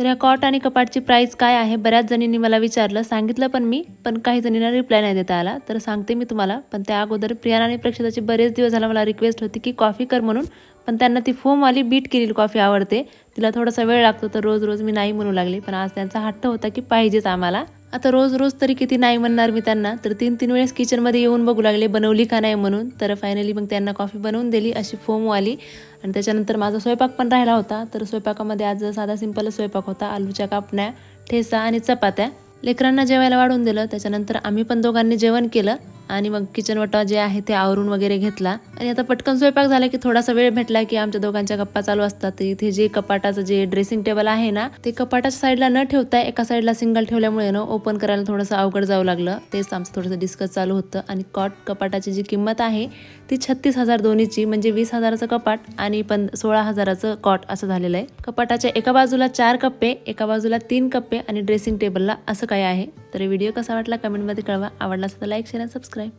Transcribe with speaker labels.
Speaker 1: तर ह्या कॉट आणि कपाटची प्राईस काय आहे? बऱ्याच जणींनी मला विचारलं. सांगितलं पण मी पण काही जणींना रिप्लाय नाही देता आला. तर सांगते मी तुम्हाला. पण त्या अगोदर प्रियाना आणि प्रक्षिताची बरेच दिवस झाला मला रिक्वेस्ट होती की कॉफी कर म्हणून. पण त्यांना ती फोमवाली बीट केलेली कॉफी आवडते. तिला थोडासा वेळ लागतो तर रोज रोज मी नाही म्हणू लागली. पण आज त्यांचा हट्ट होता की पाहिजेच आम्हाला. आता रोज रोज तरी किती नाही म्हणणार मी त्यांना. तर तीन तीन वेळेस किचनमध्ये येऊन बघू लागले बनवली का नाही म्हणून. तर फायनली मग त्यांना कॉफी बनवून दिली अशी फोमवाली आणि त्याच्यानंतर माझा स्वयंपाक पण राहिला होता. तर स्वयंपाकामध्ये आज साधा सिंपलच स्वयंपाक होता. आलूच्या कापण्या ठेसा आणि चपात्या. लेकरांना जेवायला वाढून दिलं. त्याच्यानंतर आम्ही पण दोघांनी जेवण केलं. आणि मग किचन वटा जे आहे ते आवरून वगैरे घेतला. आणि आता पटकन स्वयंपाक झाला की थोडासा वेळ भेटला की आमच्या दोघांच्या गप्पा चालू असतात. इथे जे कपाटाचं जे ड्रेसिंग टेबल आहे ना ते कपाटाच्या साईडला न ठेवता एका साईडला सिंगल ठेवल्यामुळे ना ओपन करायला थोडंसं अवघड जावं लागलं. तेच आमचं थोडंसं डिस्कस चालू होतं. आणि कॉट कपाटाची जी किंमत आहे ती छत्तीस हजार दोन्हीची म्हणजे वीस हजाराचं कपाट आणि पण सोळा हजाराचं कॉट असं झालेलं आहे. कपाटाच्या एका बाजूला चार कप्पे एका बाजूला तीन कप्पे आणि ड्रेसिंग टेबलला असं काय आहे. तर व्हिडिओ कसा वाटला कमेंटमध्ये कळवा. आवडला असं तर लाईक शेअर सबस्क्राईब Bye.